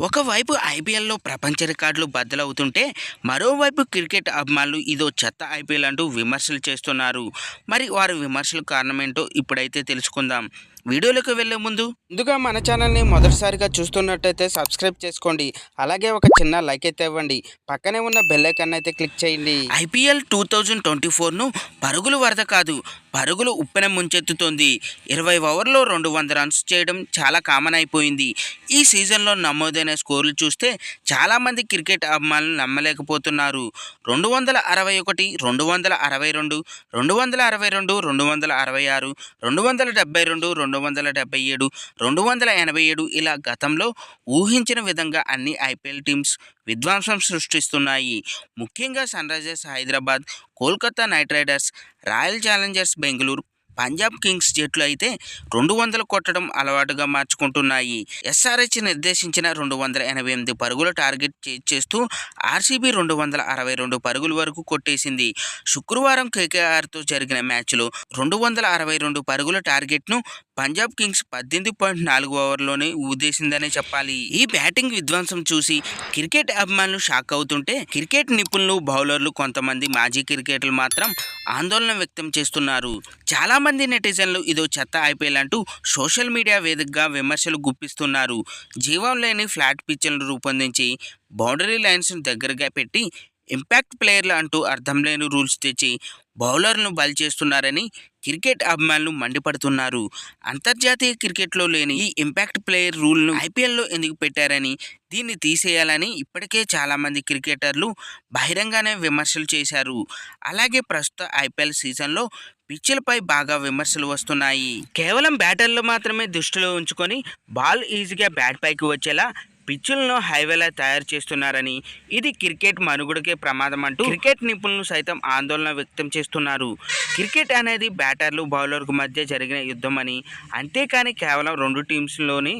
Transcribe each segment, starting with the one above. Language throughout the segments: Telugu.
ఒకవైపు ఐపీఎల్లో ప్రపంచ రికార్డులు బద్దలవుతుంటే మరోవైపు క్రికెట్ అభిమానులు ఇదో చెత్త ఐపీఎల్ అంటూ విమర్శలు చేస్తున్నారు. మరి వారి విమర్శలు కారణం ఏంటో ఇప్పుడైతే తెలుసుకుందాం. వీడియోలోకి వెళ్ళే ముందు ముందుగా మన ఛానల్ని మొదటిసారిగా చూస్తున్నట్టయితే సబ్స్క్రైబ్ చేసుకోండి. అలాగే ఒక చిన్న లైక్ అయితే ఇవ్వండి. పక్కనే ఉన్న బెల్ ఐకాన్ అయితే క్లిక్ చేయండి. ఐపీఎల్ టూ థౌజండ్ ట్వంటీ ఫోర్ను పరుగులు వరద కాదు పరుగులు ఉప్పెన ముంచెత్తుతోంది. ఇరవై ఓవర్లో రెండు వంద రన్స్ చేయడం చాలా కామన్ అయిపోయింది. ఈ సీజన్లో నమోదైన స్కోర్లు చూస్తే చాలామంది క్రికెట్ అభిమానులు నమ్మలేకపోతున్నారు. రెండు వందల అరవై ఒకటి రెండు వందల అరవై రెండు రెండు వందల అరవై రెండు రెండు వందల అరవై ఆరు రెండు వందల డెబ్బై రెండు రెండు వందల డెబ్బై ఏడు రెండు వందల ఎనభై ఏడు ఇలా గతంలో ఊహించిన విధంగా అన్ని ఐపీఎల్ టీమ్స్ విధ్వంసం సృష్టిస్తున్నాయి. ముఖ్యంగా Sunrisers Hyderabad Kolkata Knight Riders Royal Challengers Bengaluru Punjab Kings జట్లు అయితే రెండు వందలు కొట్టడం అలవాటుగా మార్చుకుంటున్నాయి. ఎస్ఆర్హెచ్ నిర్దేశించిన రెండు వందల ఎనభై ఎనిమిది పరుగుల టార్గెట్ చేజ్ చేస్తూ ఆర్సీబీ రెండు వందల అరవై రెండు పరుగుల వరకు కొట్టేసింది. శుక్రవారం కేకేఆర్తో జరిగిన మ్యాచ్లో రెండు వందల అరవై రెండు పరుగుల టార్గెట్ను పంజాబ్ కింగ్స్ పద్దెనిమిది పాయింట్ నాలుగు ఓవర్లోనే ఊదేసిందనే చెప్పాలి. ఈ బ్యాటింగ్ విధ్వంసం చూసి క్రికెట్ అభిమానులు షాక్ అవుతుంటే క్రికెట్ నిపుణులు బౌలర్లు కొంతమంది మాజీ క్రికెటర్లు మాత్రం ఆందోళన వ్యక్తం చేస్తున్నారు. చాలా మంది నెటిజన్లు ఇదో చెత్త ఐపీఎల్ అంటూ సోషల్ మీడియా వేదికగా విమర్శలు గుప్పిస్తున్నారు. జీవం లేని ఫ్లాట్ పిచ్లను రూపొందించి బౌండరీ లైన్స్ను దగ్గరగా పెట్టి ఇంపాక్ట్ ప్లేయర్లు అంటూ అర్థం లేని రూల్స్ తెచ్చి బౌలర్లను బలి చేస్తున్నారని క్రికెట్ అభిమానులు మండిపడుతున్నారు. అంతర్జాతీయ క్రికెట్లో లేని ఈ ఇంపాక్ట్ ప్లేయర్ రూల్ను ఐపీఎల్ ఎందుకు పెట్టారని దీన్ని తీసేయాలని ఇప్పటికే చాలామంది క్రికెటర్లు బహిరంగానే విమర్శలు చేశారు. అలాగే ప్రస్తుత ఐపీఎల్ సీజన్లో పిచ్చులపై బాగా విమర్శలు వస్తున్నాయి. కేవలం బ్యాటర్లు మాత్రమే దృష్టిలో ఉంచుకొని బాల్ ఈజీగా బ్యాట్ పైకి వచ్చేలా పిచ్చులను హైవేలా తయారు చేస్తున్నారని ఇది క్రికెట్ మనుగుడికే ప్రమాదం అంటూ క్రికెట్ నిపుణులు సైతం ఆందోళన వ్యక్తం చేస్తున్నారు. క్రికెట్ అనేది బ్యాటర్లు బౌలర్కు మధ్య జరిగిన యుద్ధం అని అంతేకాని కేవలం రెండు టీమ్స్లోని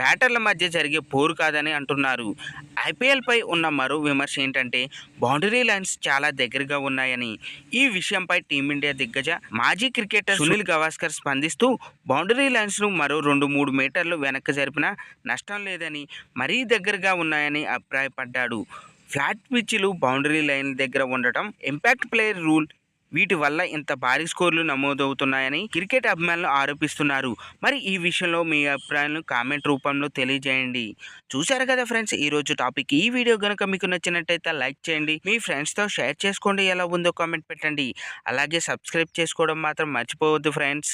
బ్యాటర్ల మధ్య జరిగే పోరు కాదని అంటున్నారు. ఐపీఎల్పై ఉన్న మరో విమర్శ ఏంటంటే బౌండరీ లైన్స్ చాలా దగ్గరగా ఉన్నాయని. ఈ విషయంపై టీమిండియా దిగ్గజ మాజీ క్రికెటర్ సునీల్ గవాస్కర్ స్పందిస్తూ బౌండరీ లైన్స్ను మరో రెండు మూడు మీటర్లు వెనక్కి జరిపినా నష్టం లేదని మరి దగ్గరగా ఉన్నాయని అభిప్రాయపడ్డాడు. ఫ్లాట్ పిచ్లు బౌండరీ లైన్ దగ్గర ఉండటం ఇంపాక్ట్ ప్లేయర్ రూల్ వీటి వల్ల ఇంత భారీ స్కోర్లు నమోదవుతున్నాయని క్రికెట్ అభిమానులు ఆరోపిస్తున్నారు. మరి ఈ విషయంలో మీ అభిప్రాయాలను కామెంట్ రూపంలో తెలియజేయండి. చూశారు కదా ఫ్రెండ్స్ ఈరోజు టాపిక్. ఈ వీడియో కనుక మీకు నచ్చినట్టయితే లైక్ చేయండి. మీ ఫ్రెండ్స్తో షేర్ చేసుకోండి. ఎలా ఉందో కామెంట్ పెట్టండి. అలాగే సబ్స్క్రైబ్ చేసుకోవడం మాత్రం మర్చిపోవద్దు ఫ్రెండ్స్.